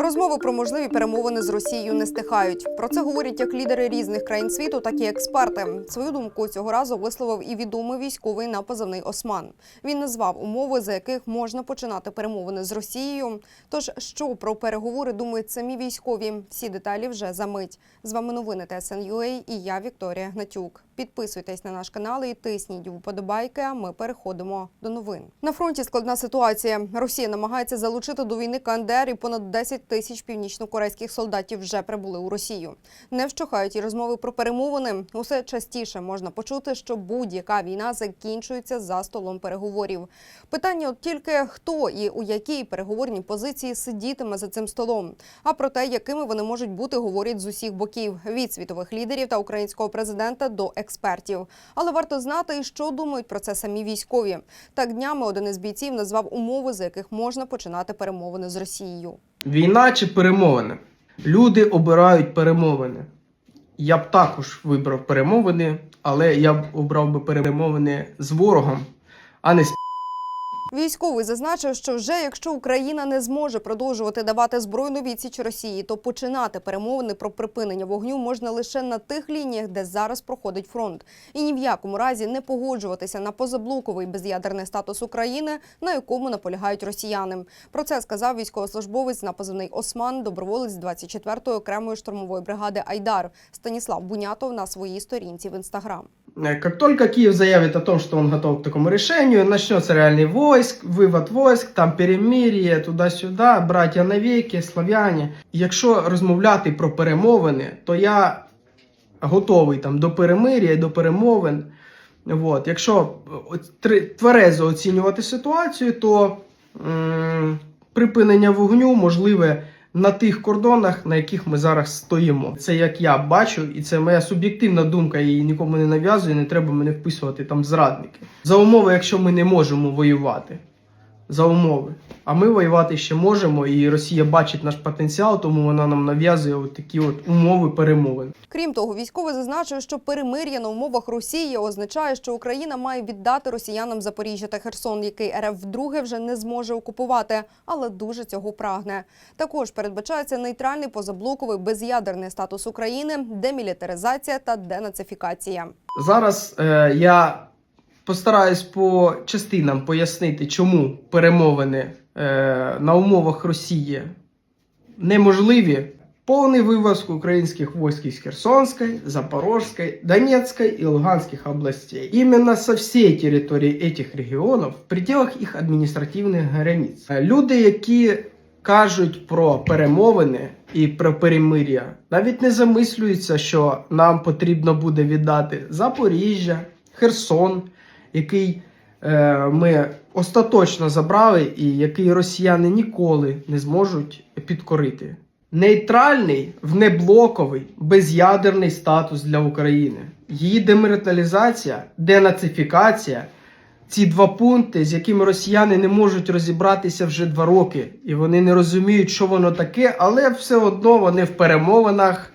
Розмови про можливі перемовини з Росією не стихають. Про це говорять як лідери різних країн світу, так і експерти. Свою думку цього разу висловив і відомий військовий на позивний Осман. Він назвав умови, за яких можна починати перемовини з Росією. Тож, що про переговори думають самі військові? Всі деталі вже за мить. З вами новини ТСНЮА і я Вікторія Гнатюк. Підписуйтесь на наш канал і тисніть вподобайки. А ми переходимо до новин. На фронті складна ситуація. Росія намагається залучити до війни КНДР і понад 10 тисяч північнокорейських солдатів вже прибули у Росію. Не вщухають і розмови про перемовини. Усе частіше можна почути, що будь-яка війна закінчується за столом переговорів. Питання от тільки хто і у якій переговорній позиції сидітиме за цим столом. А про те, якими вони можуть бути, говорять з усіх боків від світових лідерів та українського президента до експертів. Але варто знати, що думають про це самі військові. Так днями один із бійців назвав умови, за яких можна починати перемовини з Росією. Війна чи перемовини? Люди обирають перемовини. Я б також вибрав перемовини, але я б обрав би перемовини з ворогом, а не з Військовий зазначив, що вже якщо Україна не зможе продовжувати давати збройну відсіч Росії, то починати перемовини про припинення вогню можна лише на тих лініях, де зараз проходить фронт, і ні в якому разі не погоджуватися на позаблоковий без'ядерний статус України, на якому наполягають росіяни. Про це сказав військовослужбовець на позивний Осман, доброволець 24-ї окремої штурмової бригади Айдар Станіслав Бунятов на своїй сторінці в інстаграм. Э, Как только Киев заявит о том, что он готов к такому решению, начнется реальный войск, вивод войск, там перемир'я, туди-сюди, браття навіки, слав'яні. Якщо розмовляти про перемовини, то я готовий там до перемир'я, до перемовин. От. Якщо тверезо оцінювати ситуацію, то м, припинення вогню можливе на тих кордонах, на яких ми зараз стоїмо. Це як я бачу, і це моя суб'єктивна думка, її нікому не нав'язую, не треба мене вписувати там зрадники. За умови, якщо ми не можемо воювати. За умови. А ми воювати ще можемо, і Росія бачить наш потенціал, тому вона нам нав'язує от такі от умови перемовин. Крім того, військовий зазначив, що перемир'я на умовах Росії означає, що Україна має віддати росіянам Запоріжжя та Херсон, який РФ вдруге вже не зможе окупувати, але дуже цього прагне. Також передбачається нейтральний позаблоковий без'ядерний статус України, демілітаризація та денацифікація. Зараз е, я постараюсь по частинам пояснити, чому перемовини е, на умовах Росії неможливі. Повний вивоз українських войск из Херсонской, Запорожской, Донецкой и Луганских областей. Именно со всей территории этих регионов в пределах їх адміністративних границь. Люди, які кажуть про перемовини і про перемир'я, навіть не замислюються, що нам потрібно буде віддати Запоріжжя, Херсон, який е, ми остаточно забрали, і який росіяни ніколи не зможуть підкорити. Нейтральний, внеблоковий, без'ядерний статус для України. Її демилітаризація, денацифікація ці два пункти, з якими росіяни не можуть розібратися вже два роки, і вони не розуміють, що воно таке, але все одно вони в перемовинах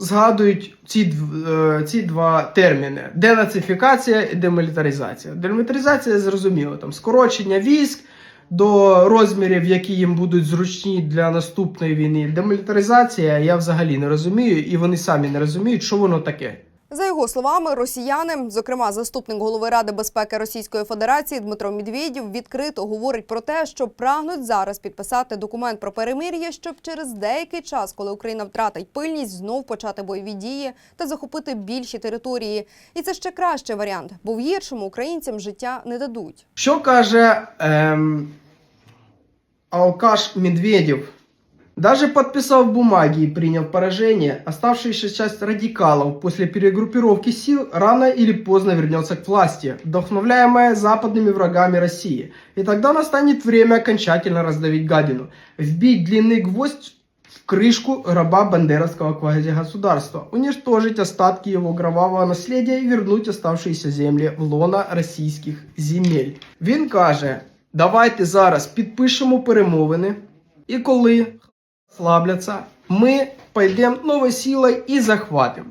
згадують ці, е, ці два терміни: денацифікація і демілітаризація. Демілітаризація зрозуміло, там скорочення військ до розмірів, які їм будуть зручні для наступної війни. Демілітаризація я взагалі не розумію, і вони самі не розуміють, що воно таке. За його словами, росіяни, зокрема заступник голови Ради безпеки Російської Федерації Дмитро Медведєв, відкрито говорить про те, що прагнуть зараз підписати документ про перемир'я, щоб через деякий час, коли Україна втратить пильність, знов почати бойові дії та захопити більші території. І це ще кращий варіант, бо в гіршому українцям життя не дадуть. Що каже ем, алкаш Медведев? Даже подписав бумаги и принял поражение, оставшаяся часть радикалов после перегруппировки сил рано или поздно вернется к власти, вдохновляемая западными врагами России. И тогда настанет время окончательно раздавить гадину, вбить длинный гвоздь в крышку раба бандеровского квазигосударства, уничтожить остатки его кровавого наследия и вернуть оставшиеся землі в лона російських земель. Він каже: давайте зараз підпишемо перемовини, і коли слабляться, ми пойдемо новою силою і захватимо.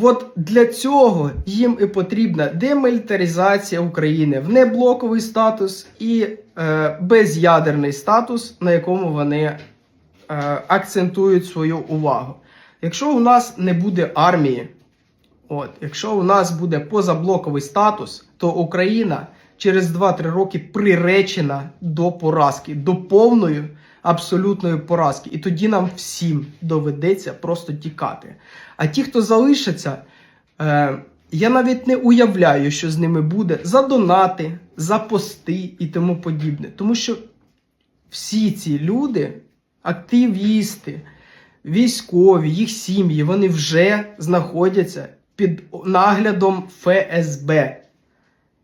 От для цього їм і потрібна демілітаризація України, внеблоковий статус і е, безядерний статус, на якому вони е, акцентують свою увагу. Якщо у нас не буде армії, от, якщо у нас буде позаблоковий статус, то Україна через 2-3 роки приречена до поразки, до повної абсолютної поразки. І тоді нам всім доведеться просто тікати. А ті, хто залишаться, е, я навіть не уявляю, що з ними буде за донати, за пости і тому подібне. Тому що всі ці люди, активісти, військові, їх сім'ї, вони вже знаходяться під наглядом ФСБ.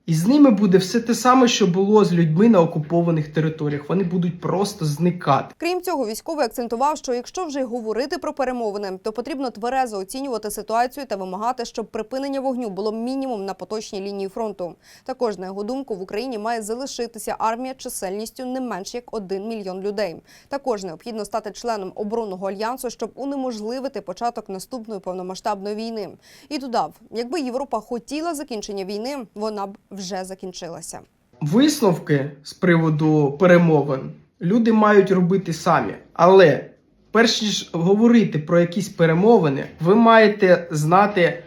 І з ними буде все те саме, що було з людьми на окупованих територіях. Вони будуть просто зникати. Крім цього, військовий акцентував, що якщо вже говорити про перемовини, то потрібно тверезо оцінювати ситуацію та вимагати, щоб припинення вогню було мінімум на поточній лінії фронту. Також на його думку в Україні має залишитися армія чисельністю не менш як один мільйон людей. Також необхідно стати членом оборонного альянсу, щоб унеможливити початок наступної повномасштабної війни. І додав, якби Європа хотіла закінчення війни, вона б вже закінчилася. Висновки з приводу перемовин люди мають робити самі. Але перш ніж говорити про якісь перемовини, ви маєте знати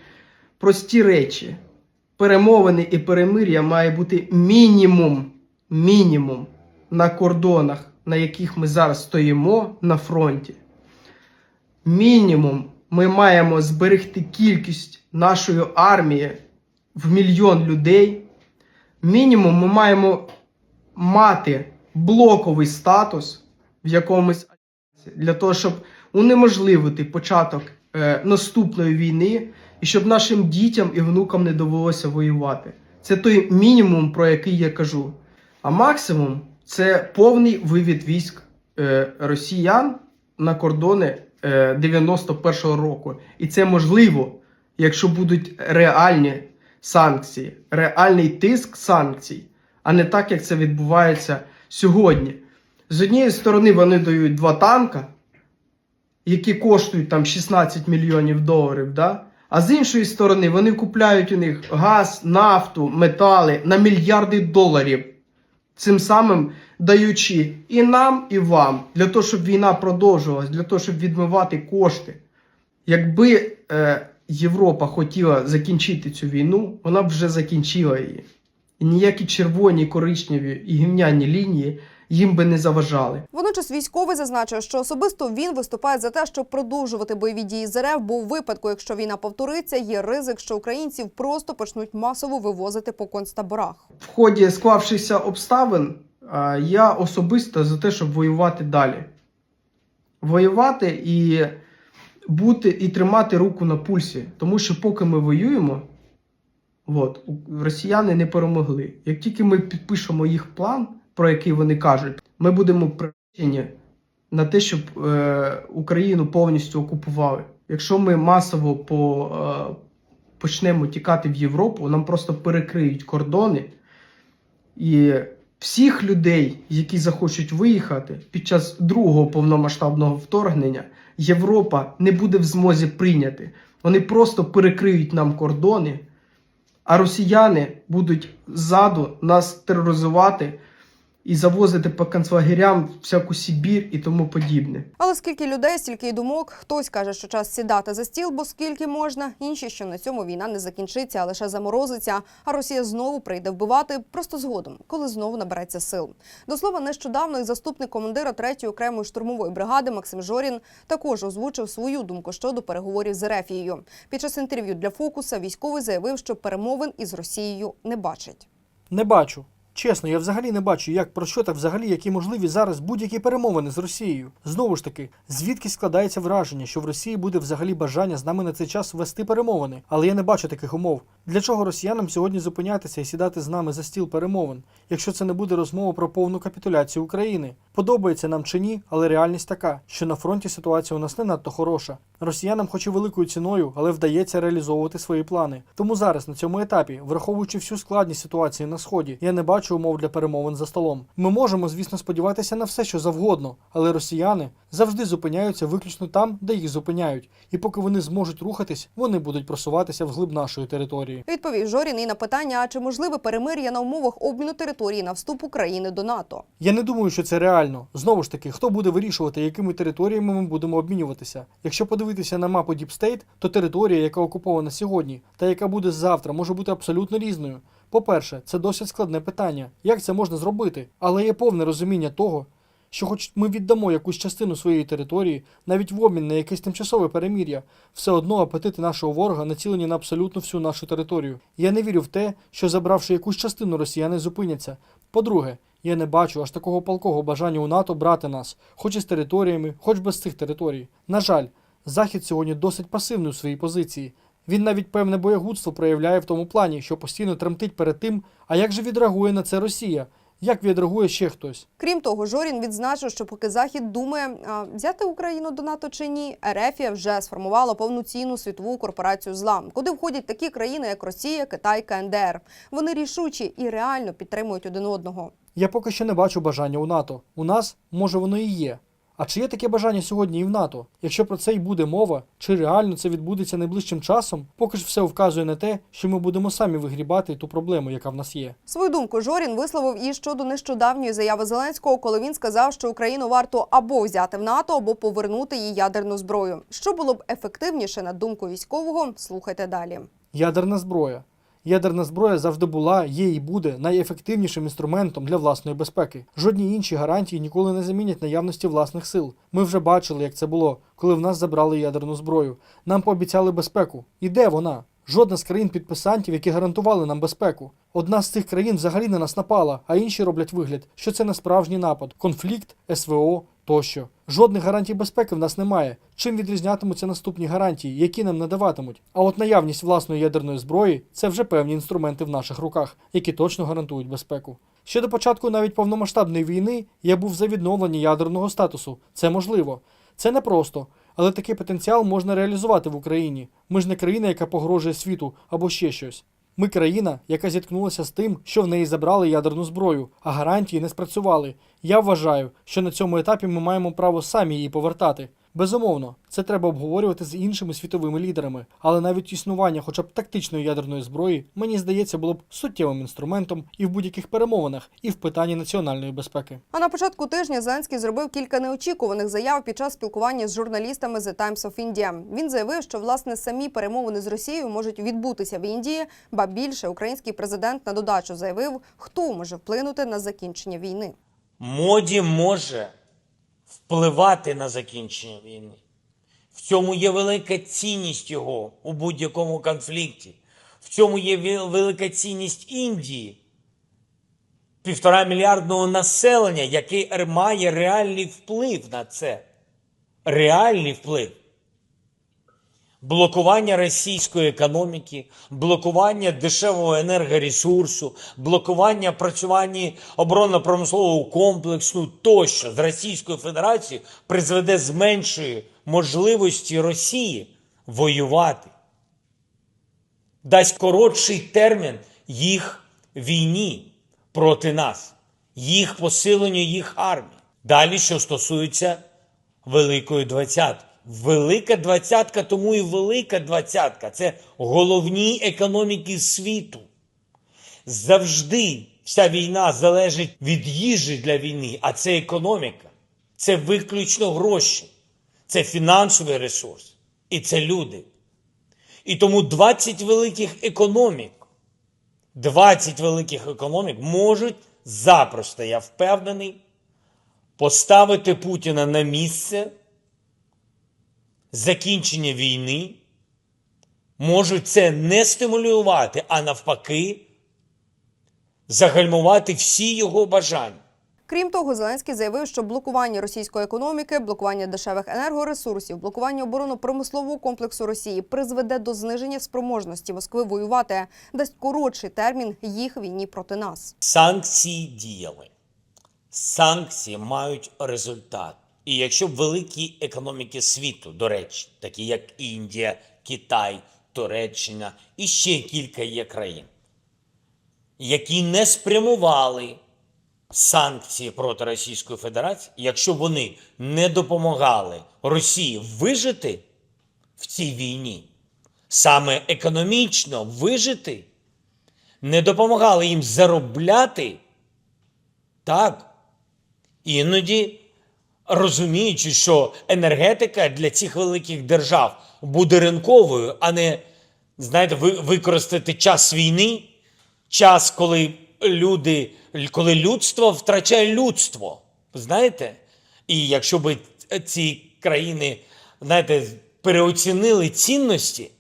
прості речі. Перемовини і перемир'я має бути мінімум, мінімум на кордонах, на яких ми зараз стоїмо на фронті. Мінімум ми маємо зберегти кількість нашої армії в мільйон людей. Мінімум ми маємо мати блоковий статус в якомусь для того, щоб унеможливити початок е, наступної війни і щоб нашим дітям і внукам не довелося воювати. Це той мінімум, про який я кажу. А максимум це повний вивід військ е, росіян на кордони е, 91-го року. І це можливо, якщо будуть реальні санкції, реальний тиск санкцій, а не так, як це відбувається сьогодні. З однієї сторони, вони дають два танка, які коштують там 16 мільйонів доларів. Да? А з іншої сторони, вони купляють у них газ, нафту, метали на мільярди доларів. Цим самим даючи і нам, і вам, для того, щоб війна продовжувалась, для того, щоб відмивати кошти. Якби е, Європа хотіла закінчити цю війну, вона б вже закінчила її. І ніякі червоні, коричневі і гімняні лінії їм би не заважали. Водночас військовий зазначив, що особисто він виступає за те, щоб продовжувати бойові дії з РФ, бо у випадку, якщо війна повториться, є ризик, що українців просто почнуть масово вивозити по концтаборах. В ході склавшихся обставин я особисто за те, щоб воювати далі. Воювати і бути і тримати руку на пульсі. Тому що поки ми воюємо, от, росіяни не перемогли. Як тільки ми підпишемо їх план, про який вони кажуть, ми будемо приречені на те, щоб е, Україну повністю окупували. Якщо ми масово по, е, почнемо тікати в Європу, нам просто перекриють кордони. І всіх людей, які захочуть виїхати під час другого повномасштабного вторгнення, Європа не буде в змозі прийняти. Вони просто перекриють нам кордони, а росіяни будуть ззаду нас тероризувати і завозити по концлагерям всяку Сибір і тому подібне. Але скільки людей, стільки й думок. Хтось каже, що час сідати за стіл, бо скільки можна. Інші, що на цьому війна не закінчиться, а лише заморозиться. А Росія знову прийде вбивати просто згодом, коли знову набереться сил. До слова, нещодавно і заступник командира 3-ї окремої штурмової бригади Максим Жорін також озвучив свою думку щодо переговорів з Ерефією. Під час інтерв'ю для фокуса військовий заявив, що перемовин із Росією не бачить. Не бачу. Чесно, я взагалі не бачу, як про що так взагалі, які можливі зараз будь-які перемовини з Росією. Знову ж таки, звідки складається враження, що в Росії буде взагалі бажання з нами на цей час вести перемовини, але я не бачу таких умов. Для чого росіянам сьогодні зупинятися і сідати з нами за стіл перемовин, якщо це не буде розмова про повну капітуляцію України? Подобається нам чи ні, але реальність така, що на фронті ситуація у нас не надто хороша. Росіянам, хоч і великою ціною, але вдається реалізовувати свої плани. Тому зараз на цьому етапі, враховуючи всю складність ситуації на сході, я не бачу умов для перемовин за столом. Ми можемо, звісно, сподіватися на все, що завгодно, але росіяни завжди зупиняються виключно там, де їх зупиняють, і поки вони зможуть рухатись, вони будуть просуватися вглиб нашої території. Відповів Жорін і на питання, а чи можливе перемир'я на умовах обміну території на вступ України до НАТО. Я не думаю, що це реально. Знову ж таки, хто буде вирішувати, якими територіями ми будемо обмінюватися? Якщо подивитися на мапу State, то територія, яка окупована сьогодні, та яка буде завтра, може бути абсолютно різною. По-перше, це досить складне питання. Як це можна зробити? Але є повне розуміння того, що, хоч ми віддамо якусь частину своєї території, навіть в обмін на якесь тимчасове перемір'я, все одно апетити нашого ворога націлені на абсолютно всю нашу територію. Я не вірю в те, що забравши якусь частину росіяни зупиняться. По-друге, я не бачу аж такого палкого бажання у НАТО брати нас, хоч із територіями, хоч без цих територій. На жаль, Захід сьогодні досить пасивний у своїй позиції. Він навіть певне боягудство проявляє в тому плані, що постійно тремтить перед тим, а як же відреагує на це Росія? Як відреагує ще хтось? Крім того, Жорін відзначив, що поки Захід думає, а, взяти Україну до НАТО чи ні, Ерефія вже сформувала повноцінну світову корпорацію зла, куди входять такі країни, як Росія, Китай, КНДР. Вони рішучі і реально підтримують один одного. Я поки що не бачу бажання у НАТО. У нас, може, воно і є. А чи є таке бажання сьогодні і в НАТО? Якщо про це й буде мова, чи реально це відбудеться найближчим часом, поки ж все вказує на те, що ми будемо самі вигрібати ту проблему, яка в нас є. Свою думку Жорін висловив і щодо нещодавньої заяви Зеленського, коли він сказав, що Україну варто або взяти в НАТО, або повернути їй ядерну зброю. Що було б ефективніше на думку військового? Слухайте далі. Ядерна зброя. Ядерна зброя завжди була, є і буде найефективнішим інструментом для власної безпеки. Жодні інші гарантії ніколи не замінять наявності власних сил. Ми вже бачили, як це було, коли в нас забрали ядерну зброю. Нам пообіцяли безпеку. І де вона? Жодна з країн-підписантів, які гарантували нам безпеку. Одна з цих країн взагалі на нас напала, а інші роблять вигляд, що це не справжній напад, конфлікт, СВО тощо. Жодних гарантій безпеки в нас немає. Чим відрізнятимуться наступні гарантії, які нам надаватимуть? А от наявність власної ядерної зброї це вже певні інструменти в наших руках, які точно гарантують безпеку. Ще до початку навіть повномасштабної війни я був за відновлення ядерного статусу. Це можливо. Це непросто, але такий потенціал можна реалізувати в Україні. Ми ж не країна, яка погрожує світу або ще щось. Ми країна, яка зіткнулася з тим, що в неї забрали ядерну зброю, а гарантії не спрацювали. Я вважаю, що на цьому етапі ми маємо право самі її повертати. Безумовно, це треба обговорювати з іншими світовими лідерами, але навіть існування хоча б тактичної ядерної зброї, мені здається, було б суттєвим інструментом і в будь-яких перемовинах, і в питанні національної безпеки. А на початку тижня Зеленський зробив кілька неочікуваних заяв під час спілкування з журналістами The Times of India. Він заявив, що власне самі перемовини з Росією можуть відбутися в Індії, ба більше український президент на додачу заявив, хто може вплинути на закінчення війни. Моді може впливати на закінчення війни. В цьому є велика цінність його у будь-якому конфлікті. В цьому є велика цінність Індії, півтора мільярдного населення, який має реальний вплив на це. Реальний вплив. Блокування російської економіки, блокування дешевого енергоресурсу, блокування працювання оборонно-промислового комплексу тощо з Російською Федерацією призведе зменшує можливості Росії воювати, дасть коротший термін їх війні проти нас, їх посиленню їх армії. Далі, що стосується Великої двадцятки. Велика двадцятка, тому і велика двадцятка це головні економіки світу. Завжди вся війна залежить від їжі для війни, а це економіка, це виключно гроші, це фінансовий ресурс і це люди. І тому 20 великих економік, 20 великих економік можуть запросто, я впевнений, поставити Путіна на місце закінчення війни, можуть це не стимулювати, а навпаки, загальмувати всі його бажання. Крім того, Зеленський заявив, що блокування російської економіки, блокування дешевих енергоресурсів, блокування оборонно-промислового комплексу Росії призведе до зниження спроможності Москви воювати, дасть коротший термін їх війні проти нас. Санкції діяли. Санкції мають результат. І якщо великі економіки світу, до речі, такі як Індія, Китай, Туреччина і ще кілька є країн, які не спрямували санкції проти Російської Федерації, якщо вони не допомагали Росії вижити в цій війні, саме економічно вижити, не допомагали їм заробляти, так, іноді розуміючи, що енергетика для цих великих держав буде ринковою, а не, знаєте, ви- використати час війни, час, коли люди, коли людство втрачає людство. Знаєте? І якщо б ці країни, знаєте, переоцінили цінності,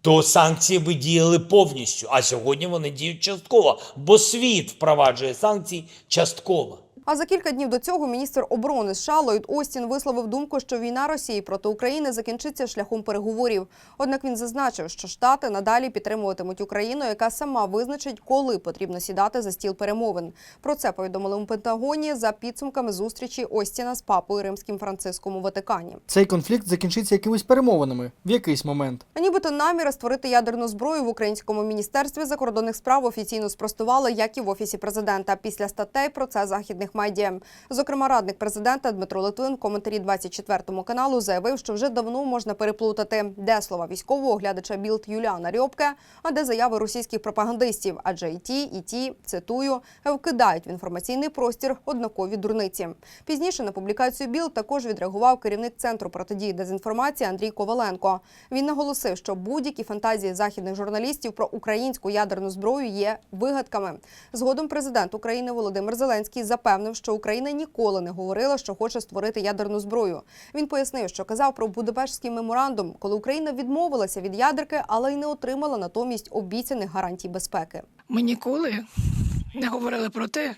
то санкції би діяли повністю. А сьогодні вони діють частково, бо світ впроваджує санкції частково. А за кілька днів до цього міністр оборони США Ллойд Остін висловив думку, що війна Росії проти України закінчиться шляхом переговорів. Однак він зазначив, що Штати надалі підтримуватимуть Україну, яка сама визначить, коли потрібно сідати за стіл перемовин. Про це повідомили у Пентагоні за підсумками зустрічі Остіна з папою римським Франциском у Ватикані. Цей конфлікт закінчиться якимись перемовинами в якийсь момент. Нібито наміри створити ядерну зброю в українському міністерстві закордонних справ офіційно спростували, як і в офісі президента. Після статей про це західних медіа. Зокрема, радник президента Дмитро Литвин в коментарі 24 каналу заявив, що вже давно можна переплутати, де слова військового оглядача Білд Юліана Рьобке, а де заяви російських пропагандистів. Адже і ті, і ті цитую вкидають в інформаційний простір однакові дурниці. Пізніше на публікацію Білд також відреагував керівник центру протидії дезінформації Андрій Коваленко. Він наголосив, що будь-які фантазії західних журналістів про українську ядерну зброю є вигадками. Згодом президент України Володимир Зеленський запевнив, що Україна ніколи не говорила, що хоче створити ядерну зброю. Він пояснив, що казав про Будапештський меморандум, коли Україна відмовилася від ядерки, але й не отримала натомість обіцяних гарантій безпеки. Ми ніколи не говорили про те,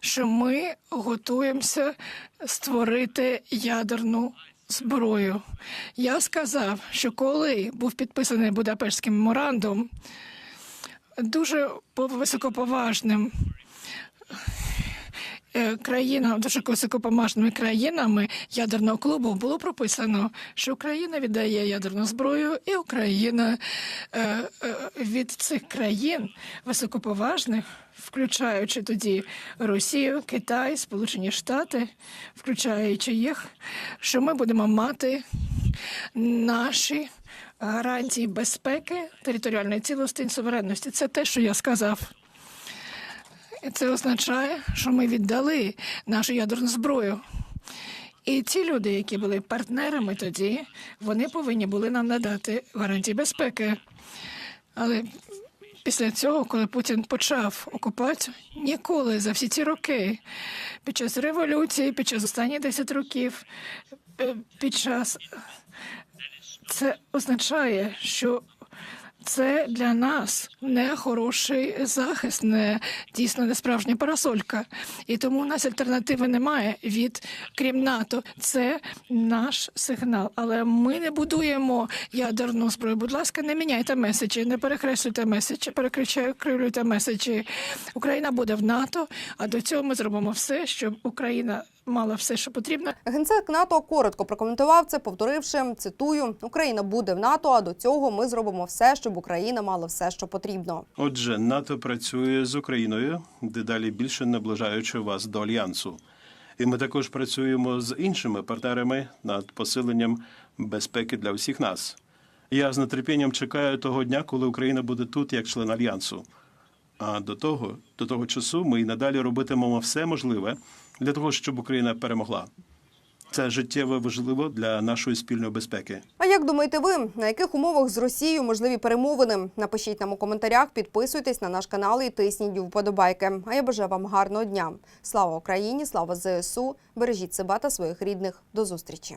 що ми готуємося створити ядерну зброю. Я сказав, що коли був підписаний Будапештський меморандум, дуже високоповажним країнам, дуже високоповажними країнами ядерного клубу було прописано, що Україна віддає ядерну зброю, і Україна е, е, від цих країн високоповажних, включаючи тоді Росію, Китай, Сполучені Штати, включаючи їх, що ми будемо мати наші гарантії безпеки, територіальної цілості і суверенності. Це те, що я сказав. Це означає, що ми віддали нашу ядерну зброю. І ці люди, які були партнерами тоді, вони повинні були нам надати гарантії безпеки. Але після цього, коли Путін почав окупацію, ніколи за всі ці роки, під час революції, під час останніх 10 років, е, під час це означає, що це для нас не хороший захист, не дійсно не справжня парасолька. І тому у нас альтернативи немає від крім НАТО. Це наш сигнал. Але ми не будуємо ядерну зброю. Будь ласка, не міняйте меседжі, не перекреслюйте меседжі, перекривлюйте меседжі. Україна буде в НАТО, а до цього ми зробимо все, щоб Україна мала все, що потрібно. Генсек НАТО коротко прокоментував це, повторивши цитую: Україна буде в НАТО. А до цього ми зробимо все, щоб Україна мала все, що потрібно. Отже, НАТО працює з Україною, дедалі більше наближаючи вас до альянсу. І ми також працюємо з іншими партнерами над посиленням безпеки для всіх нас. Я з нетерпінням чекаю того дня, коли Україна буде тут як член альянсу. А до того, до того часу, ми і надалі робитимемо все можливе для того, щоб Україна перемогла. Це життєво важливо для нашої спільної безпеки. А як думаєте ви, на яких умовах з Росією можливі перемовини? Напишіть нам у коментарях, підписуйтесь на наш канал і тисніть вподобайки. А я бажаю вам гарного дня. Слава Україні! Слава ЗСУ! Бережіть себе та своїх рідних. До зустрічі!